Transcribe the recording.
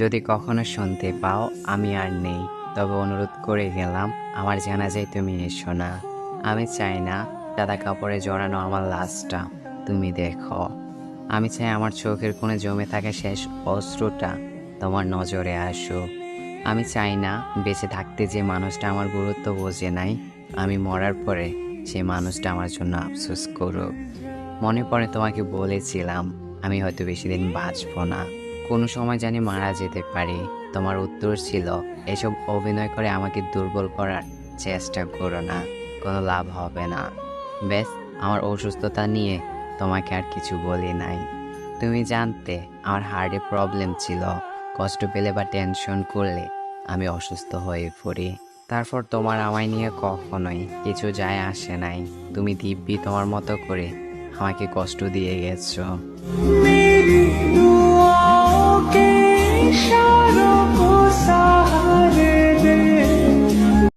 যদি কখনো শুনতে পাও, আমি আর নেই। তবে অনুরোধ করে গেলাম, আমার জানাজায় তুমি এসো না। আমি চাই না সাদা কাপড়ে জড়ানো আমার লাশটা। তুমি দেখো, আমি চাই আমার চোখের কোণে জমে থাকা শেষ অস্ত্রটা তোমার নজরে আসুক। আমি চাই না বেঁচে থাকতে যে মানুষটা আমার গুরুত্ব বোঝে নাই, আমি মরার পরে সে মানুষটা আমার জন্য আফসোস করুক। মনে পড়ে তোমাকে বলেছিলাম, আমি হয়তো বেশি দিন বাঁচবো না। কোনো সময় জানি মারা যেতে পারি। তোমার উত্তর ছিল, এসব অভিনয় করে আমাকে দুর্বল করার চেষ্টা করো না, কোনো লাভ হবে না। বেশ আমার অসুস্থতা নিয়ে তোমাকে আর কিছু বলি নাই। তুমি জানতে আমার হার্টে প্রবলেম ছিল, কষ্ট পেলে বা টেনশন করলে আমি অসুস্থ হয়ে পড়ি। তারপর তোমার আমায় নিয়ে কখনোই কিছু যায় আসে নাই। তুমি দিব্যি তোমার মতো করে আমাকে কষ্ট দিয়ে গেছো।